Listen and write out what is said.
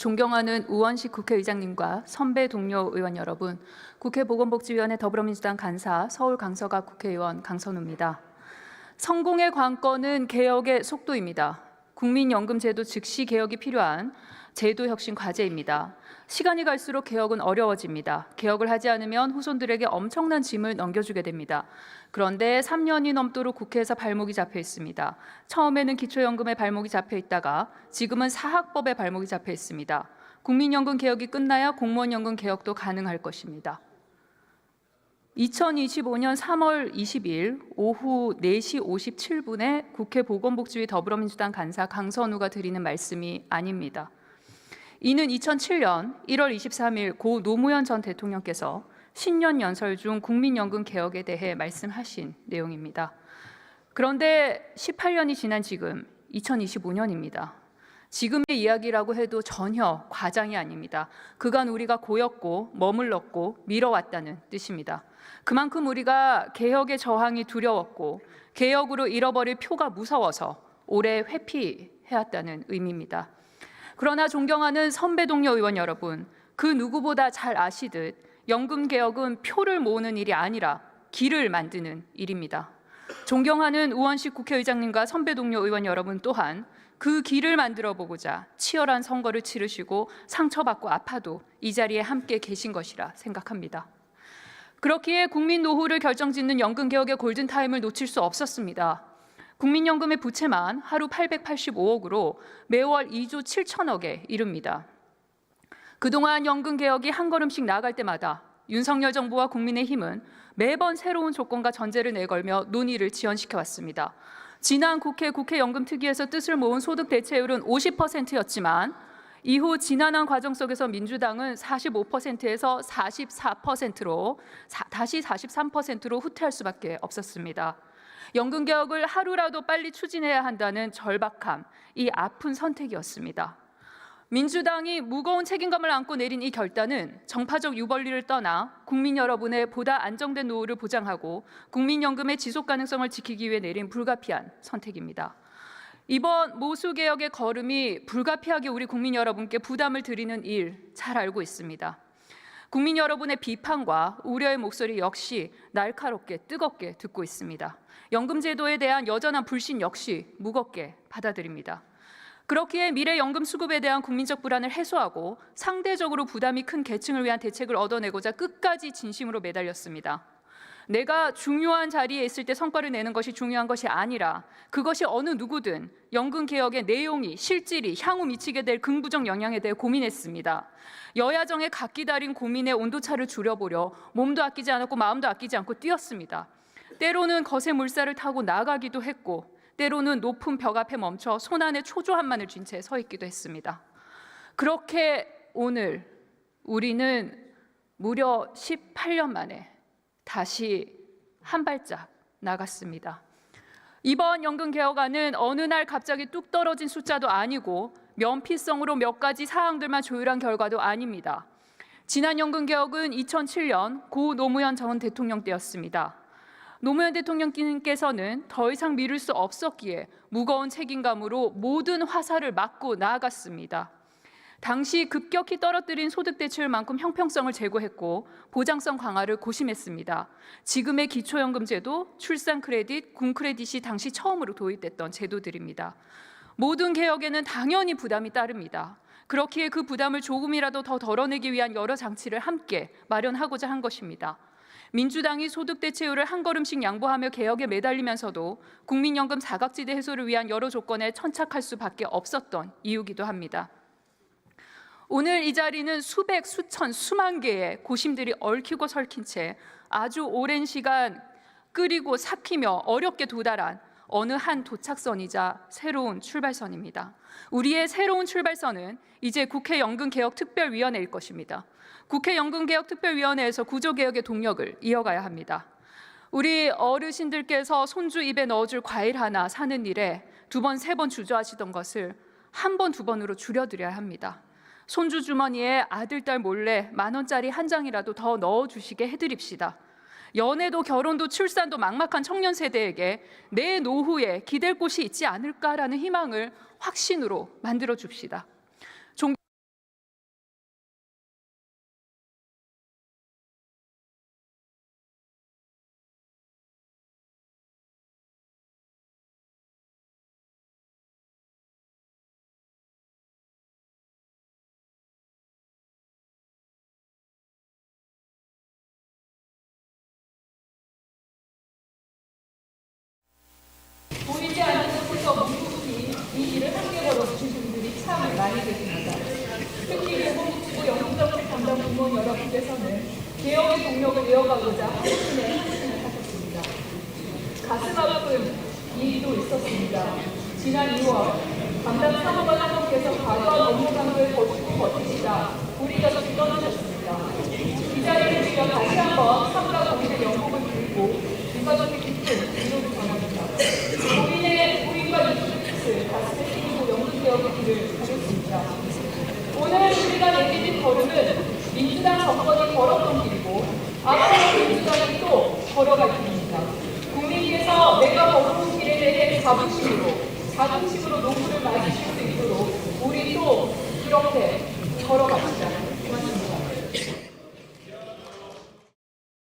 존경하는 우원식 국회의장님과 선배 동료 의원 여러분, 국회 보건복지위원회 더불어민주당 간사 서울 강서갑 국회의원 강선우입니다. 성공의 관건은 개혁의 속도입니다. 국민연금제도 즉시 개혁이 필요한 제도 혁신 과제입니다. 시간이 갈수록 개혁은 어려워집니다. 개혁을 하지 않으면 후손들에게 엄청난 짐을 넘겨주게 됩니다. 그런데 3년이 넘도록 국회에서 발목이 잡혀 있습니다. 처음에는 기초연금에 발목이 잡혀 있다가 지금은 사학법에 발목이 잡혀 있습니다. 국민연금 개혁이 끝나야 공무원연금 개혁도 가능할 것입니다. 2025년 3월 20일 오후 4시 57분에 국회 보건복지위 더불어민주당 간사 강선우가 드리는 말씀이 아닙니다. 이는 2007년 1월 23일 고 노무현 전 대통령께서 신년 연설 중 국민연금 개혁에 대해 말씀하신 내용입니다. 그런데 18년이 지난 지금 2025년입니다. 지금의 이야기라고 해도 전혀 과장이 아닙니다. 그간 우리가 고였고 머물렀고 미뤄왔다는 뜻입니다. 그만큼 우리가 개혁의 저항이 두려웠고 개혁으로 잃어버릴 표가 무서워서 오래 회피해왔다는 의미입니다. 그러나 존경하는 선배 동료 의원 여러분, 그 누구보다 잘 아시듯 연금 개혁은 표를 모으는 일이 아니라 길을 만드는 일입니다. 존경하는 우원식 국회의장님과 선배 동료 의원 여러분 또한 그 길을 만들어 보고자 치열한 선거를 치르시고 상처받고 아파도 이 자리에 함께 계신 것이라 생각합니다. 그렇기에 국민 노후를 결정짓는 연금 개혁의 골든 타임을 놓칠 수 없었습니다. 국민연금의 부채만 하루 885억으로 매월 2조 7천억에 이릅니다. 그동안 연금 개혁이 한 걸음씩 나아갈 때마다 윤석열 정부와 국민의힘은 매번 새로운 조건과 전제를 내걸며 논의를 지연시켜 왔습니다. 지난 국회 국회연금특위에서 뜻을 모은 소득 대체율은 50%였지만 이후 지난한 과정 속에서 민주당은 45%에서 44%로 다시 43%로 후퇴할 수밖에 없었습니다. 연금 개혁을 하루라도 빨리 추진해야 한다는 절박함, 이 아픈 선택이었습니다. 민주당이 무거운 책임감을 안고 내린 이 결단은 정파적 유벌리를 떠나 국민 여러분의 보다 안정된 노후를 보장하고 국민연금의 지속 가능성을 지키기 위해 내린 불가피한 선택입니다. 이번 모수 개혁의 걸음이 불가피하게 우리 국민 여러분께 부담을 드리는 일 잘 알고 있습니다. 국민 여러분의 비판과 우려의 목소리 역시 날카롭게 뜨겁게 듣고 있습니다. 연금 제도에 대한 여전한 불신 역시 무겁게 받아들입니다. 그렇기에 미래 연금 수급에 대한 국민적 불안을 해소하고 상대적으로 부담이 큰 계층을 위한 대책을 얻어내고자 끝까지 진심으로 매달렸습니다. 내가 중요한 자리에 있을 때 성과를 내는 것이 중요한 것이 아니라 그것이 어느 누구든 연금 개혁의 내용이 실질이 향후 미치게 될 긍부적 영향에 대해 고민했습니다. 여야 정의 각기 다른 고민의 온도차를 줄여보려 몸도 아끼지 않았고 마음도 아끼지 않고 뛰었습니다. 때로는 거센 물살을 타고 나가기도 했고 때로는 높은 벽 앞에 멈춰 손안에 초조함만을 쥔 채 서 있기도 했습니다. 그렇게 오늘 우리는 무려 18년 만에 다시 한 발짝 나갔습니다. 이번 연금 개혁안은 어느 날 갑자기 뚝 떨어진 숫자도 아니고 면피성으로 몇 가지 사항들만 조율한 결과도 아닙니다. 지난 연금 개혁은 2007년 고 노무현 전 대통령 때였습니다. 노무현 대통령께서는 더 이상 미룰 수 없었기에 무거운 책임감으로 모든 화살을 맞고 나아갔습니다. 당시 급격히 떨어뜨린 소득 대출만큼 형평성을 제고했고 보장성 강화를 고심했습니다. 지금의 기초연금제도, 출산 크레딧, 군 크레딧이 당시 처음으로 도입됐던 제도들입니다. 모든 개혁에는 당연히 부담이 따릅니다. 그렇기에 그 부담을 조금이라도 더 덜어내기 위한 여러 장치를 함께 마련하고자 한 것입니다. 민주당이 소득 대체율을 한 걸음씩 양보하며 개혁에 매달리면서도 국민연금 사각지대 해소를 위한 여러 조건에 천착할 수밖에 없었던 이유기도 합니다. 오늘 이 자리는 수백, 수천, 수만 개의 고심들이 얽히고 설킨 채 아주 오랜 시간 끓이고 삭히며 어렵게 도달한 어느 한 도착선이자 새로운 출발선입니다. 우리의 새로운 출발선은 이제 국회 연금개혁특별위원회일 것입니다. 국회 연금개혁특별위원회에서 구조개혁의 동력을 이어가야 합니다. 우리 어르신들께서 손주 입에 넣어줄 과일 하나 사는 일에 두 번, 세 번 주저하시던 것을 한 번, 두 번으로 줄여드려야 합니다. 손주 주머니에 아들, 딸 몰래 만 원짜리 한 장이라도 더 넣어주시게 해드립시다. 연애도 결혼도 출산도 막막한 청년 세대에게 내 노후에 기댈 곳이 있지 않을까라는 희망을 확신으로 만들어 줍시다. 특히 예공치고 영국적인 담당 공무원 여러분께서는 개혁의 동력을 이어가고자 한신에 한신을 하셨습니다. 가슴 아픈 일도 있었습니다. 지난 2월 담당 사무관 장관께서 과거 업무감을 거치고 버티시다 우리 가족이 떠나셨습니다. 이 자리를 빌려 다시 한번 사무관 공인의 영국을 빌고 유가족의 기쁨, 위로를 전합니다. 국민의 고인과 유족의 뜻을 다시 새기고 영웅 개혁의 길을 가셨습니다. 정권이 걸었던 길이고 앞으로 민주당이 또 걸어갈 길입니다. 국민께서 내가 걸어온 길에 대해 자부심으로 자긍심으로 노후를 맞으실 수 있도록 우리 또 그렇게